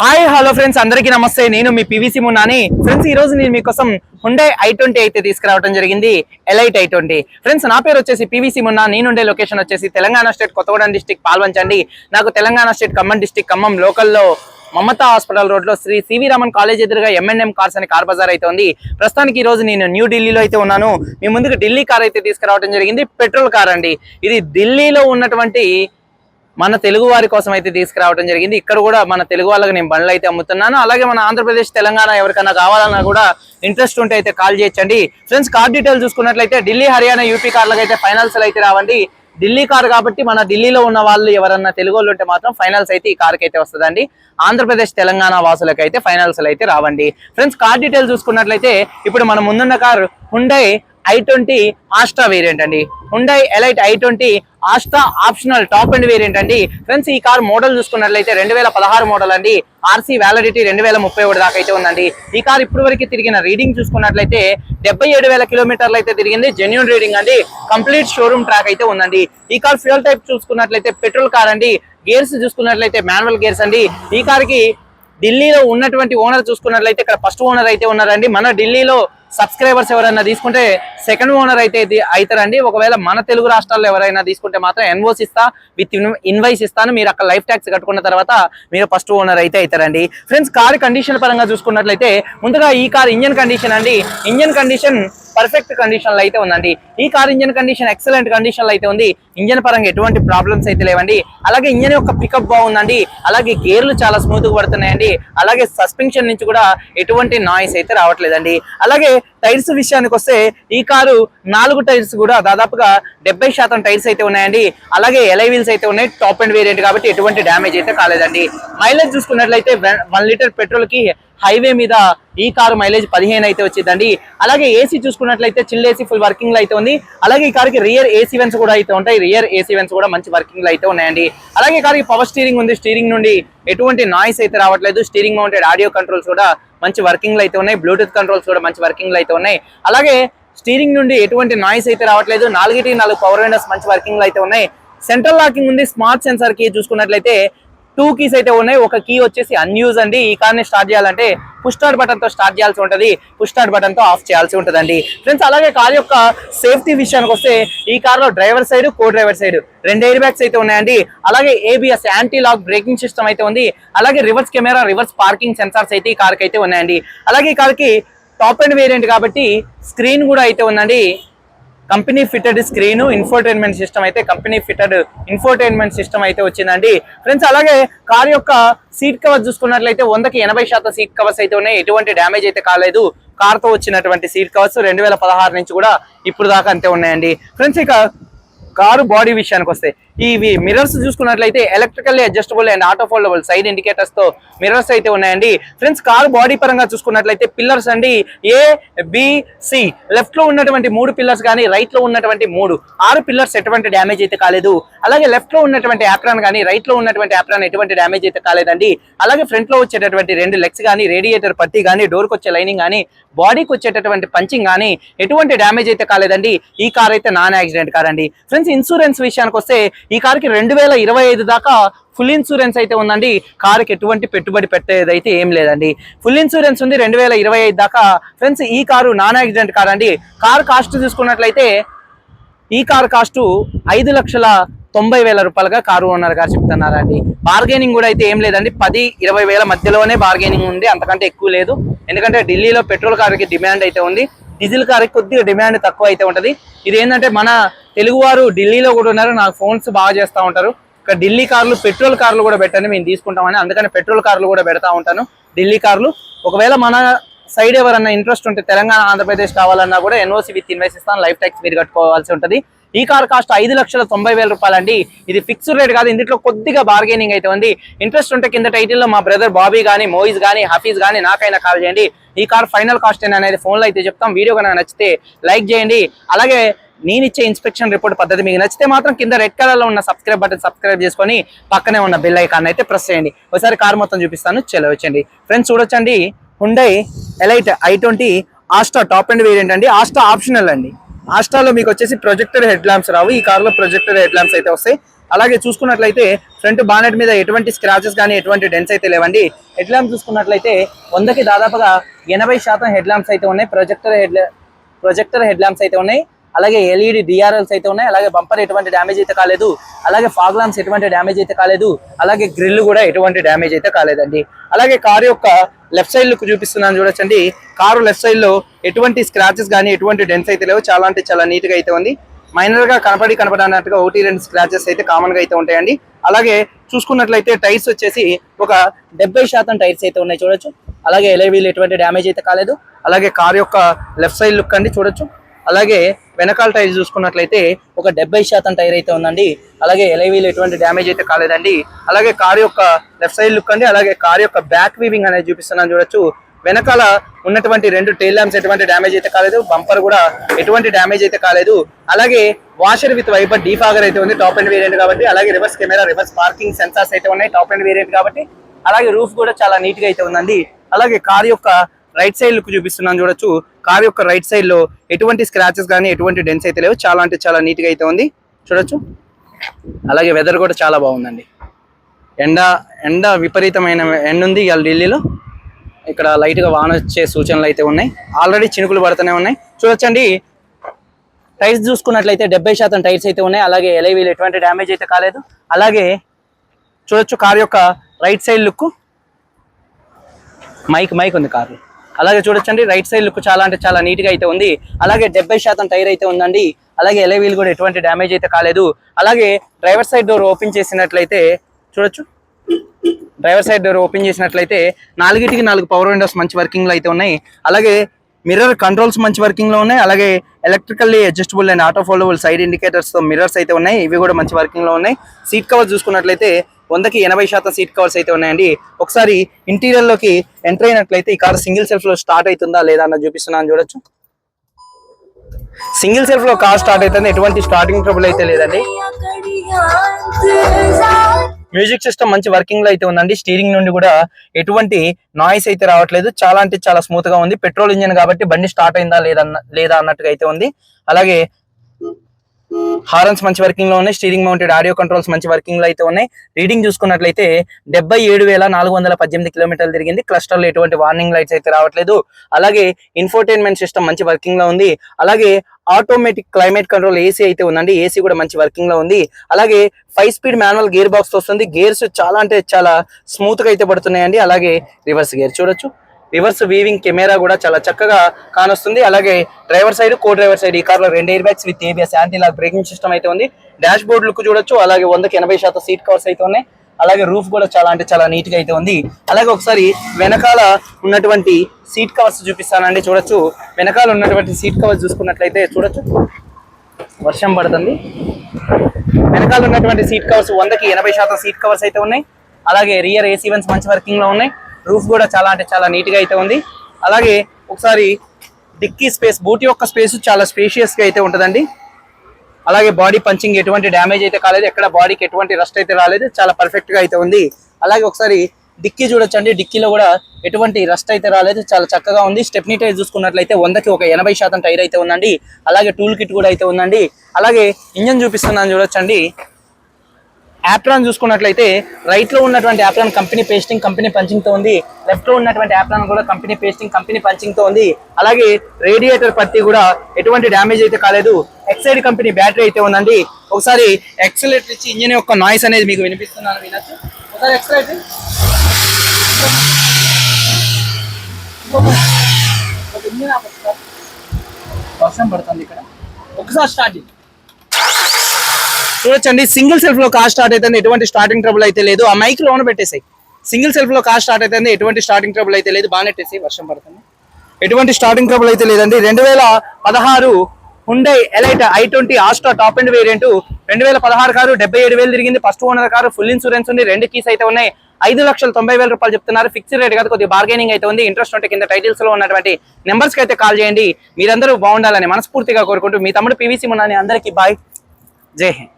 Hi hello friends అందరికీ నమస్తే. నేను మీ పివిసి మున్నాని ఫ్రెండ్స్ ఈ రోజు నేను మీకోసం హుండే ఐ ట్వంటీ అయితే తీసుకురావడం జరిగింది. Elite I twenty. ఫ్రెండ్స్ నా పేరు వచ్చేసి పివిసి మున్నా నేనుండే లొకేషన్ వచ్చేసి తెలంగాణ స్టేట్ కొత్తగూడెం డిస్టిక్ పాల్వంచండి. నాకు తెలంగాణ స్టేట్ ఖమ్మం డిస్టిక్ ఖమ్మం లోకల్లో మమతా హాస్పిటల్ రోడ్లో Shri C V Raman college ఎదురుగా ఎంఎన్ఎం కార్స్ అనే కార్ బజార్ అయితే ఉంది. ప్రస్తుతానికి ఈ రోజు నేను న్యూ ఢిల్లీలో అయితే ఉన్నాను. మీ ముందుకు ఢిల్లీ కార్ అయితే తీసుకురావడం జరిగింది. పెట్రోల్ కార్ అండి. ఇది ఢిల్లీలో ఉన్నటువంటి మన తెలుగు వారి కోసం అయితే తీసుకురావడం జరిగింది. ఇక్కడ కూడా మన తెలుగు వాళ్ళకి నేను బండ్లు అయితే అమ్ముతున్నాను. అలాగే మన ఆంధ్రప్రదేశ్ తెలంగాణ ఎవరికైనా కావాలన్నా కూడా ఇంట్రెస్ట్ ఉంటే అయితే కాల్ చేయొచ్చండి ఫ్రెండ్స్ కార్ డీటెయిల్ చూసుకున్నట్లయితే ఢిల్లీ హర్యానా యూపీ కార్లకు అయితే ఫైనల్స్ అయితే రావండి. ఢిల్లీ కార్ కాబట్టి మన ఢిల్లీలో ఉన్న వాళ్ళు ఎవరన్నా తెలుగు వాళ్ళు ఉంటే మాత్రం ఫైనల్స్ అయితే ఈ కార్కి అయితే వస్తుందండి. ఆంధ్రప్రదేశ్ తెలంగాణ వాసులకు అయితే ఫైనల్స్ అయితే రావండి. ఫ్రెండ్స్ కార్ డీటెయిల్ చూసుకున్నట్లయితే ఇప్పుడు మన ముందున్న car Hyundai i twenty Asta variant అండి. Hyundai Elite i twenty Asta optional top end variant అండి. ఫ్రెండ్స్ ఈ కార్ మోడల్ చూసుకున్నట్లయితే రెండు వేల పదహారు మోడల్ అండి. ఆర్సీ వ్యాలిడిటీ రెండు వేల ముప్పై ఒకటి దాకా అయితే ఉందండి. ఈ కార్ ఇప్పటి వరకు తిరిగిన రీడింగ్ చూసుకున్నట్లయితే డెబ్బై ఏడు వేల కిలోమీటర్లు అయితే తిరిగింది. జెన్యున్ రీడింగ్ అండి. కంప్లీట్ షోరూమ్ ట్రాక్ అయితే ఉందండి. ఈ కార్ ఫ్యూల్ టైప్ చూసుకున్నట్లయితే పెట్రోల్ కార్ అండి. గేర్స్ చూసుకున్నట్లయితే మాన్యువల్ గేర్స్ అండి. ఈ కార్కి ఢిల్లీలో ఉన్నటువంటి ఓనర్ చూసుకున్నట్లయితే ఇక్కడ ఫస్ట్ ఓనర్ అయితే ఉన్నారండి. మన ఢిల్లీలో సబ్స్క్రైబర్స్ ఎవరైనా తీసుకుంటే సెకండ్ ఓనర్ అయితే అవుతారండి ఒకవేళ మన తెలుగు రాష్ట్రాల్లో ఎవరైనా తీసుకుంటే మాత్రం ఎన్వోస్ ఇస్తా విత్ ఇన్వైస్ ఇస్తాను. మీరు అక్కడ లైఫ్ ట్యాక్స్ కట్టుకున్న తర్వాత మీరు ఫస్ట్ ఓనర్ అయితే అవుతారండి ఫ్రెండ్స్ కార్ కండిషన్ పరంగా చూసుకున్నట్లయితే ముందుగా ఈ కార్ ఇంజన్ కండిషన్ అండి. ఇంజన్ కండిషన్ పర్ఫెక్ట్ కండిషన్లో అయితే ఉందండి. ఈ కార్ ఇంజన్ కండిషన్ ఎక్సలెంట్ కండిషన్లో అయితే ఉంది. ఇంజన్ పరంగా ఎటువంటి ప్రాబ్లమ్స్ అయితే లేవండి. అలాగే ఇంజన్ యొక్క పికప్ బాగుందండి. అలాగే గేర్లు చాలా స్మూత్గా పడుతున్నాయండి. అలాగే సస్పెన్షన్ నుంచి కూడా ఎటువంటి నాయిస్ అయితే రావట్లేదండి. అలాగే టైర్స్ విషయానికి వస్తే ఈ కారు నాలుగు టైర్స్ కూడా దాదాపుగా డెబ్బై శాతం టైర్స్ అయితే ఉన్నాయండి. అలాగే ఎలై వీల్స్ అయితే ఉన్నాయి. టాప్ అండ్ వేరియంట్ కాబట్టి ఎటువంటి డ్యామేజ్ అయితే కాలేదండి. మైలేజ్ చూసుకున్నట్లయితే వన్ లీటర్ పెట్రోల్కి హైవే మీద ఈ కారు మైలేజ్ పదిహేను అయితే వచ్చిందండి. అలాగే ఏసీ చూసుకున్నట్లయితే చిల్ ఏసీ ఫుల్ వర్కింగ్లో అయితే ఉంది. అలాగే ఈ కార్కి రియర్ ఏసీ వెన్స్ కూడా అయితే ఉంటాయి. రియర్ ఏసీ వెన్స్ కూడా మంచి వర్కింగ్లో అయితే ఉన్నాయండి. అలాగే ఈ కార్కి పవర్ స్టీరింగ్ ఉంది. స్టీరింగ్ నుండి ఎటువంటి నాయిస్ అయితే రావట్లేదు. స్టీరింగ్ మౌంటెడ్ ఆడియో కంట్రోల్స్ కూడా మంచి వర్కింగ్లో అయితే ఉన్నాయి. బ్లూటూత్ కంట్రోల్స్ కూడా మంచి వర్కింగ్లో అయితే ఉన్నాయి. అలాగే స్టీరింగ్ నుండి ఎటువంటి నాయిస్ అయితే రావట్లేదు. నాలుగిటి నాలుగు పవర్ విండోస్ మంచి వర్కింగ్లో అయితే ఉన్నాయి. సెంట్రల్ లాకింగ్ ఉంది. స్మార్ట్ సెన్సార్కి చూసుకున్నట్లయితే టూ కీస్ అయితే ఉన్నాయి. ఒక కీ వచ్చేసి అన్యూజ్ అండి. ఈ కార్ని స్టార్ట్ చేయాలంటే పుష్ స్టార్ట్ బటన్తో స్టార్ట్ చేయాల్సి ఉంటుంది. పుష్ స్టార్ట్ బటన్తో ఆఫ్ చేయాల్సి ఉంటుందండి. ఫ్రెండ్స్ అలాగే కార్ యొక్క సేఫ్టీ విషయానికి వస్తే ఈ కార్లో driver side co driver side రెండు ఎయిర్ బ్యాగ్స్ అయితే ఉన్నాయండి. అలాగే ABS anti lock braking system అయితే ఉంది. అలాగే reverse camera reverse parking sensors అయితే ఈ కార్ అయితే ఉన్నాయండి. అలాగే ఈ కార్ టాప్ అండ్ వేరియంట్ కాబట్టి స్క్రీన్ కూడా అయితే ఉందండి. Company fitted screen infotainment system అయితే కంపెనీ ఫిటెడ్ ఇన్ఫోటైన్మెంట్ సిస్టమ్ అయితే వచ్చిందండి. ఫ్రెండ్స్ అలాగే కార్ యొక్క సీట్ కవర్ చూసుకున్నట్లయితే వందకి ఎనభై శాతం సీట్ కవర్స్ అయితే ఉన్నాయి. ఎటువంటి డ్యామేజ్ అయితే కాలేదు. కార్తో వచ్చినటువంటి సీట్ కవర్స్ రెండు వేల పదహారు నుంచి కూడా ఇప్పుడు దాకా అంతే ఉన్నాయండి. ఫ్రెండ్స్ ఇక కారు బాడీ విషయానికి వస్తే ఇవి మిర్రర్స్ చూసుకున్నట్లయితే electrically adjustable and auto foldable side ఇండికేటర్స్తో mirrors అయితే ఉన్నాయండి. ఫ్రెండ్స్ కార్ బాడీ పరంగా చూసుకున్నట్లయితే పిల్లర్స్ అండి. ఏ బిసి లెఫ్ట్లో ఉన్నటువంటి మూడు పిల్లర్స్ కానీ రైట్లో ఉన్నటువంటి మూడు. ఆరు పిల్లర్స్ ఎటువంటి డ్యామేజ్ అయితే కాలేదు. అలాగే లెఫ్ట్లో ఉన్నటువంటి యాప్రాన్ కానీ రైట్లో ఉన్నటువంటి యాప్రాన్ ఎటువంటి డ్యామేజ్ అయితే కాలేదండి. అలాగే ఫ్రంట్లో వచ్చేటటువంటి రెండు లెగ్స్ కానీ రేడియేటర్ పత్తి కానీ డోర్కి వచ్చే లైనింగ్ కానీ బాడీకి వచ్చేటటువంటి పంచింగ్ కానీ ఎటువంటి డ్యామేజ్ అయితే కాలేదండి. ఈ కార్ అయితే నాన్ యాక్సిడెంట్ కార్ అండి. ఫ్రెండ్స్ ఇన్సూరెన్స్ విషయానికి వస్తే ఈ కార్కి రెండు వేల ఇరవై ఐదు దాకా ఫుల్ ఇన్సూరెన్స్ అయితే ఉందండి. కారుకి ఎటువంటి పెట్టుబడి పెట్టేదైతే ఏం లేదండి. ఫుల్ ఇన్సూరెన్స్ ఉంది. రెండు వేల ఇరవై ఐదు దాకా ఫ్రెండ్స్ ఈ కారు నాన్ యాక్సిడెంట్ కార్ అండి. కార్ కాస్ట్ చూసుకున్నట్లయితే ఈ కారు కాస్ట్ ఐదు లక్షల తొంభై వేల రూపాయలుగా కారు ఓనర్ గారు చెప్తున్నారండి. బార్గెనింగ్ కూడా అయితే ఏం లేదండి. పది ఇరవై వేల మధ్యలోనే బార్గెనింగ్ ఉంది. అంతకంటే ఎక్కువ లేదు. ఎందుకంటే ఢిల్లీలో పెట్రోల్ కార్కి డిమాండ్ అయితే ఉంది. డీజిల్ కార్ కొద్దిగా డిమాండ్ తక్కువ అయితే ఉంటుంది. ఇది ఏంటంటే మన తెలుగువారు ఢిల్లీలో కూడా ఉన్నారు. నాకు ఫోన్స్ బాగా చేస్తూ ఉంటారు. ఇక్కడ ఢిల్లీ కార్లు పెట్రోల్ కార్లు కూడా పెట్టండి మేము తీసుకుంటామని. అందుకని పెట్రోల్ కార్లు కూడా పెడతా ఉంటాను. ఢిల్లీ కార్లు. ఒకవేళ మన సైడ్ ఎవరన్నా ఇంట్రెస్ట్ ఉంటే తెలంగాణ ఆంధ్రప్రదేశ్ కావాలన్నా కూడా ఎన్ఓసి విత్ ఇన్వెస్ట్ ఇస్తాను లైఫ్ ట్యాక్స్ మీరు కట్టుకోవాల్సి ఉంటుంది. ఈ కార్ కాస్ట్ ఐదు లక్షల తొంభై వేల రూపాయలండి. ఇది ఫిక్స్డ్ రేట్ కాదు ఇందులో కొద్దిగా బార్గెనింగ్ అయితే ఉంది. ఇంట్రెస్ట్ ఉంటే కింద టైటిల్లో మా బ్రదర్ బాబీ కానీ మోయిజ్ కానీ హఫీజ్ కానీ నాకైనా కాల్ చేయండి. ఈ కార్ ఫైనల్ కాస్ట్ ఏనా అనేది ఫోన్లో అయితే చెప్తాం. వీడియో కనుక నచ్చితే లైక్ చేయండి. అలాగే నేను ఇచ్చే ఇన్స్పెక్షన్ రిపోర్ట్ పద్ధతి మీకు నచ్చితే మాత్రం కింద రెడ్ కలర్లో ఉన్న సబ్స్క్రైబ్ బటన్ సబ్స్క్రైబ్ చేసుకొని పక్కనే ఉన్న బెల్ ఐకాన్ అయితే ప్రెస్ చేయండి. ఒకసారి కార్ మొత్తం చూపిస్తాను చలో ఫ్రెండ్స్ చూడొచ్చండి. Hyundai Elite I twenty Asta top and variant అండి. ఆస్టా ఆప్షనల్ అండి. ఆస్టాలో మీకు వచ్చేసి ప్రొజెక్టర్ హెడ్ ల్యాంప్స్ రావు. ఈ కార్లో ప్రొజెక్టర్ హెడ్ ల్యాంప్స్ అయితే వస్తాయి. అలాగే చూసుకున్నట్లయితే ఫ్రంట్ బానెట్ మీద ఎటువంటి స్క్రాచెస్ కానీ ఎటువంటి డెన్స్ అయితే లేవండి. హెడ్ ల్యాంప్ చూసుకున్నట్లయితే వందకి దాదాపుగా ఎనభై శాతం హెడ్ ల్యాంప్స్ అయితే ఉన్నాయి. Projector head projector head lamps అయితే ఉన్నాయి. అలాగే ఎల్ఈడి డిఆర్ఎల్స్ అయితే ఉన్నాయి. అలాగే బంపర్ ఎటువంటి డ్యామేజ్ అయితే కాలేదు. అలాగే ఫాగ్ లాంప్స్ ఎటువంటి డ్యామేజ్ అయితే కాలేదు. అలాగే గ్రిల్ కూడా ఎటువంటి డ్యామేజ్ అయితే కాలేదండి. అలాగే కారు యొక్క లెఫ్ట్ సైడ్ లుక్ చూపిస్తున్నాను చూడొచ్చండి. కారు లెఫ్ట్ సైడ్లో ఎటువంటి స్క్రాచెస్ కానీ ఎటువంటి డెన్స్ అయితే లేవు. చాలా అంటే చాలా నీట్గా అయితే ఉంది. మైనర్గా కనపడి కనపడనట్టుగా ఒకటి రెండు స్క్రాచెస్ అయితే కామన్గా అయితే ఉంటాయండి. అలాగే చూసుకున్నట్లయితే టైర్స్ వచ్చేసి ఒక డెబ్బై శాతం టైర్స్ అయితే ఉన్నాయి చూడొచ్చు. అలాగే ఎలవీలు ఎటువంటి డ్యామేజ్ అయితే కాలేదు. అలాగే కార్ యొక్క లెఫ్ట్ సైడ్ లుక్ అండి చూడొచ్చు. అలాగే వెనకాల టైర్ చూసుకున్నట్లయితే ఒక డెబ్బై శాతం టైర్ అయితే ఉందండి. అలాగే ఎలైవీలు ఎటువంటి డ్యామేజ్ అయితే కాలేదండి. అలాగే కార్ యొక్క లెఫ్ట్ సైడ్ లుక్ అండి. అలాగే కార్ యొక్క బ్యాక్ వీవింగ్ అనేది చూపిస్తున్నాను చూడొచ్చు. వెనకాల ఉన్నటువంటి రెండు టైల్ ల్యాంప్స్ ఎటువంటి డ్యామేజ్ అయితే కాలేదు. బంపర్ కూడా ఎటువంటి డ్యామేజ్ అయితే కాలేదు. అలాగే వాషర్ విత్ వైపర్ డీఫాగర్ అయితే ఉంది. టాప్ అండ్ వేరియంట్ కాబట్టి అలాగే reverse camera reverse parking sensors అయితే ఉన్నాయి. టాప్ అండ్ వేరియంట్ కాబట్టి అలాగే రూఫ్ కూడా చాలా నీట్గా అయితే ఉందండి. అలాగే కార్ యొక్క రైట్ సైడ్ లుక్ చూపిస్తున్నాను చూడొచ్చు. కార్ యొక్క రైట్ సైడ్లో ఎటువంటి స్క్రాచెస్ కానీ ఎటువంటి డెన్స్ అయితే లేవు. చాలా అంటే చాలా నీట్గా అయితే ఉంది. చూడొచ్చు. అలాగే వెదర్ కూడా చాలా బాగుందండి. ఎండ ఎండ విపరీతమైన ఎండ ఉంది ఇవాళ ఢిల్లీలో. ఇక్కడ లైట్గా వాన వచ్చే సూచనలు అయితే ఉన్నాయి. ఆల్రెడీ చినుకులు పడుతూనే ఉన్నాయి. చూడొచ్చండి. టైర్స్ చూసుకున్నట్లయితే డెబ్బై శాతం టైర్స్ అయితే ఉన్నాయి. అలాగే ఎలైవీలు ఎటువంటి డ్యామేజ్ అయితే కాలేదు. అలాగే చూడొచ్చు కార్ యొక్క right side look. Mic mic ఉంది కార్లో. అలాగే చూడొచ్చండి రైట్ సైడ్ లుక్ చాలా అంటే చాలా నీట్గా అయితే ఉంది. అలాగే డెబ్బై శాతం టైర్ అయితే ఉందండి. అలాగే ఎలవీల్ కూడా ఎటువంటి డ్యామేజ్ అయితే కాలేదు. అలాగే డ్రైవర్ సైడ్ డోర్ ఓపెన్ చేసినట్లయితే చూడొచ్చు. డ్రైవర్ సైడ్ డోర్ ఓపెన్ చేసినట్లయితే నాలుగిటికి నాలుగు పవర్ విండోస్ మంచి వర్కింగ్లో అయితే ఉన్నాయి. అలాగే మిర్రర్ కంట్రోల్స్ మంచి వర్కింగ్లో ఉన్నాయి. అలాగే electrically adjustable and auto foldable side ఇండికేటర్స్తో mirrors అయితే ఉన్నాయి. ఇవి కూడా మంచి వర్కింగ్లో ఉన్నాయి. సీట్ కవర్ చూసుకున్నట్లయితే వందకి ఎనభై శాతం సీట్ కవర్స్ అయితే ఉన్నాయండి. ఒకసారి ఇంటీరియర్లోకి ఎంటర్ అయినట్లయితే ఈ కార్ సింగిల్ సెల్ఫ్లో స్టార్ట్ అవుతుందా లేదా అన్నది చూపిస్తున్నాను చూడొచ్చు. సింగిల్ సెల్ఫ్లో కార్ స్టార్ట్ అవుతుంది. ఎటువంటి స్టార్టింగ్ ట్రబుల్ అయితే లేదండి. మ్యూజిక్ సిస్టమ్ మంచి వర్కింగ్లో అయితే ఉందండి. స్టీరింగ్ నుండి కూడా ఎటువంటి నాయిస్ అయితే రావట్లేదు. చాలా అంటే చాలా స్మూత్గా ఉంది. పెట్రోల్ ఇంజిన్ కాబట్టి బండి స్టార్ట్ అయిందా లేదా లేదా అన్నట్టుగా అయితే ఉంది. అలాగే హారన్స్ మంచి వర్కింగ్లో ఉన్నాయి. స్టీరింగ్ మౌంటెడ్ ఆడియో కంట్రోల్స్ మంచి వర్కింగ్లో అయితే ఉన్నాయి. రీడింగ్ చూసుకున్నట్లయితే డెబ్బై ఏడు వేల నాలుగు వందల పద్దెనిమిది కిలోమీటర్లు తిరిగింది. క్లస్టర్లో ఎటువంటి వార్నింగ్ లైట్స్ అయితే రావట్లేదు. అలాగే ఇన్ఫోటైన్మెంట్ సిస్టమ్ మంచి వర్కింగ్లో ఉంది. అలాగే ఆటోమేటిక్ క్లైమేట్ కంట్రోల్ ఏసీ అయితే ఉందండి. ఏసీ కూడా మంచి వర్కింగ్లో ఉంది. అలాగే five speed manual gear box వస్తుంది. గేర్స్ చాలా అంటే చాలా స్మూత్గా అయితే పడుతున్నాయండి. అలాగే రివర్స్ గేర్ చూడొచ్చు. రివర్స్ వీవింగ్ కెమెరా కూడా చాలా చక్కగా కానొస్తుంది. అలాగే driver side co driver side ఈ కార్లో రెండు air bags with ABS anti lock braking system అయితే ఉంది. డాష్ బోర్డ్ లుక్ చూడొచ్చు. అలాగే వందకి ఎనభై శాతం సీట్ కవర్స్ అయితే ఉన్నాయి. అలాగే రూఫ్ కూడా చాలా అంటే చాలా నీట్గా అయితే ఉంది. అలాగే ఒకసారి వెనకాల ఉన్నటువంటి సీట్ కవర్స్ చూపిస్తానండి. చూడొచ్చు. వెనకాల ఉన్నటువంటి సీట్ కవర్స్ చూసుకున్నట్లయితే చూడొచ్చు. వర్షం పడుతుంది. వెనకాల ఉన్నటువంటి సీట్ కవర్స్ వందకి ఎనభై శాతం సీట్ కవర్స్ అయితే ఉన్నాయి. అలాగే రియర్ ఏసీ వన్స్ మంచి వర్కింగ్లో ఉన్నాయి. రూఫ్ కూడా చాలా అంటే చాలా నీట్గా అయితే ఉంది. అలాగే ఒకసారి డిక్కీ స్పేస్ బూట్ యొక్క స్పేస్ చాలా స్పేషియస్గా అయితే ఉంటుందండి. అలాగే బాడీ పంచింగ్ ఎటువంటి డ్యామేజ్ అయితే కాలేదు. ఎక్కడ బాడీకి ఎటువంటి రస్ట్ అయితే రాలేదు. చాలా పర్ఫెక్ట్గా అయితే ఉంది. అలాగే ఒకసారి డిక్కీ చూడొచ్చండి. డిక్కీలో కూడా ఎటువంటి రస్ట్ అయితే రాలేదు. చాలా చక్కగా ఉంది. స్టెప్నీ టైర్ చూసుకున్నట్లయితే వందకి ఒక ఎనభై శాతం టైర్ అయితే ఉందండి. అలాగే టూల్ కిట్ కూడా అయితే ఉందండి. అలాగే ఇంజన్ చూపిస్తున్నాను చూడొచ్చండి. యాప్రాన్ చూసుకున్నట్లయితే రైట్లో ఉన్నటువంటి యాప్రాన్ కంపెనీ పేస్టింగ్ కంపెనీ పంచింగ్తో ఉంది. లెఫ్ట్లో ఉన్నటువంటి యాప్రాన్ కూడా కంపెనీ పేస్టింగ్ కంపెనీ పంచింగ్తో ఉంది. అలాగే రేడియేటర్ పత్తి కూడా ఎటువంటి డ్యామేజ్ అయితే కాలేదు. ఎక్సైడ్ కంపెనీ బ్యాటరీ అయితే ఉందండి. ఒకసారి ఎక్సలేటర్ ఇచ్చి ఇంజిన్ యొక్క నాయిస్ అనేది మీకు వినిపిస్తున్నాను వినొచ్చు ఒకసారి ఎక్సలేటర్ వర్షం పడుతుంది ఇక్కడ. ఒకసారి స్టార్ట్ చూడొచ్చండి. సింగిల్ సెల్ఫ్లో కార్ స్టార్ట్ అయితే ఎటువంటి స్టార్టింగ్ ట్రబుల్ అయితే లేదు. ఆ మైక్ లోన పెట్టేసాయి. సింగిల్ సెల్ఫ్లో కార్ స్టార్ట్ అయితే ఎటువంటి స్టార్టింగ్ ట్రబుల్ అయితే లేదు. బాగానెట్టేసి వర్షం పడుతుంది. ఎటువంటి స్టార్టింగ్ ట్రబుల్ అయితే లేదండి. రెండు వేల పదహారు Hyundai Elite i twenty Asta top end variant రెండు వేల పదహారు కారు డెబ్బై ఏడు వేలు తిరిగింది. First owner car full insurance ఉంది. రెండు కీస్ అయితే ఉన్నాయి. ఐదు లక్షల తొంభై వేల రూపాయలు చెప్తున్నారు. ఫిక్స్డ్ రేట్ కాదు కొద్దిగా బార్గెనింగ్ అయితే ఉంది. ఇంట్రెస్ట్ ఉంటే కింద టైటిల్స్లో ఉన్నటువంటి నెంబర్స్కి అయితే కాల్ చేయండి. మీరందరూ బాగుండాలని మనస్ఫూర్తిగా కోరుకుంటూ మీ తమ్ముడు పీవీసీ మున్నాని అందరికీ బాయ్ జై హింద్.